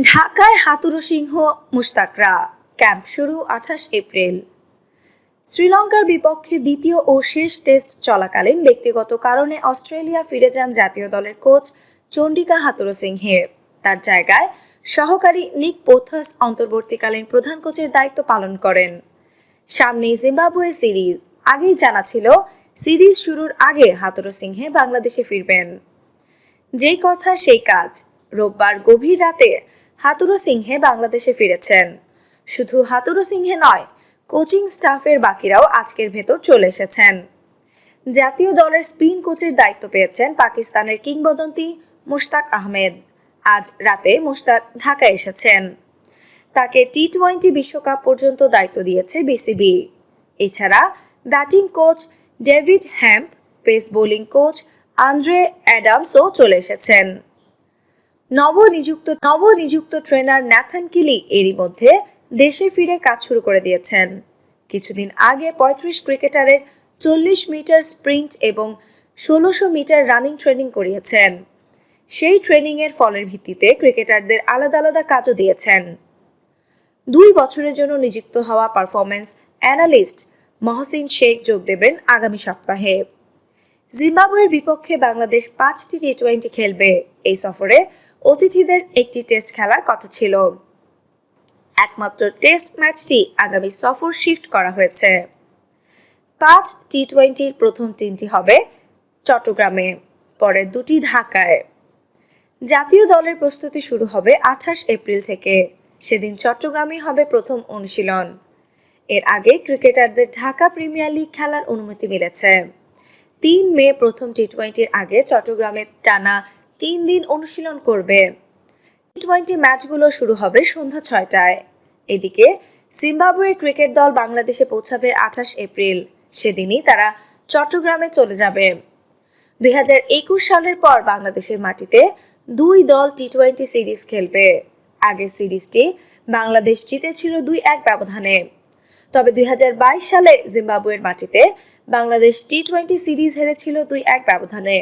ঢাকায় হাতুরু সিংহ মুশতাকরা ক্যাম্প শুরু আঠাশ এপ্রিল। শ্রীলঙ্কার বিপক্ষে দ্বিতীয় ও শেষ টেস্ট চলাকালীন ব্যক্তিগত কারণে অস্ট্রেলিয়া ফিরে যান জাতীয় দলের কোচ চন্ডিকা হাতুরু সিংহে তার জায়গায় সহকারী নিক পোথাস অন্তর্বর্তীকালীন প্রধান কোচের দায়িত্ব পালন করেন। সামনেই জিম্বাবুয়ে সিরিজ। আগেই জানা ছিল, সিরিজ শুরুর আগে হাতুরু সিংহে বাংলাদেশে ফিরবেন। যেই কথা, সেই কাজ। রোববার গভীর রাতে হাতুরু সিংহে বাংলাদেশে ফিরেছেন। শুধু হাতুরু সিংহে নয়, কোচিং স্টাফের বাকিরাও আজকের ভেতর চলে এসেছেন। জাতীয় দলের স্পিন কোচের দায়িত্ব পেয়েছেন পাকিস্তানের কিংবদন্তি মুশতাক আহমেদ। আজ রাতে মুশতাক ঢাকায় এসেছেন। তাকে টি টোয়েন্টি বিশ্বকাপ পর্যন্ত দায়িত্ব দিয়েছে বিসিবি। এছাড়া batting coach David Hemp, pace bowling coach Andre অ্যাডামসও চলে এসেছেন। নবনিযুক্ত নবনিযুক্ত ট্রেনার ন্যাথান কিলি এরই মধ্যে দেশে ফিরে কাজ শুরু করে দিয়েছেন। কিছুদিন আগে পঁয়ত্রিশ ক্রিকেটারের চল্লিশ মিটার স্প্রিন্ট এবং ষোলোশো মিটার রানিং ট্রেনিং করিয়েছেন। সেই ট্রেনিংয়ের ফলের ভিত্তিতে ক্রিকেটারদের আলাদা আলাদা কাজও দিয়েছেন। দুই বছরের জন্য নিযুক্ত হওয়া পারফরমেন্স অ্যানালিস্ট মহসিন শেখ যোগ দেবেন আগামী সপ্তাহে। জিম্বাবুয়ের বিপক্ষে বাংলাদেশ পাঁচটি টি টোয়েন্টি খেলবে। এই সফরে অতিথিদের একটি টেস্ট খেলার কথা ছিল। একমাত্র টেস্ট ম্যাচটি আগামী সফর শিফট করা হয়েছে। পাঁচ টি টোয়েন্টির প্রথম তিনটি হবে চট্টগ্রামে পরের দুটি ঢাকায়। জাতীয় দলের প্রস্তুতি শুরু হবে আঠাশ এপ্রিল থেকে। সেদিন চট্টগ্রামেই হবে প্রথম অনুশীলন। এর আগে ক্রিকেটারদের ঢাকা প্রিমিয়ার লিগ খেলার অনুমতি মিলেছে। তিন মে প্রথম টি টোয়েন্টির আগে চট্টগ্রামে টানা তিন দিন অনুশীলন করবে। টি টোয়েন্টি ম্যাচগুলো শুরু হবে সন্ধ্যা ছয়টায়। এদিকে জিম্বাবুয়ে ক্রিকেট দল বাংলাদেশে পৌঁছাবে আঠাশ এপ্রিল। সেদিনই তারা চট্টগ্রামে চলে যাবে। দুই হাজার একুশ সালের পর বাংলাদেশের মাটিতে দুই দল টি টোয়েন্টি সিরিজ খেলবে। আগের সিরিজটি বাংলাদেশ জিতেছিল দুই এক ব্যবধানে। তবে দুই হাজার বাইশ সালে জিম্বাবুয়ের মাটিতে বাংলাদেশ টি টোয়েন্টি সিরিজ হেরেছিল দুই এক ব্যবধানে।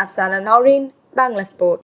আফসানা নরিন বাংলা স্পোর্ট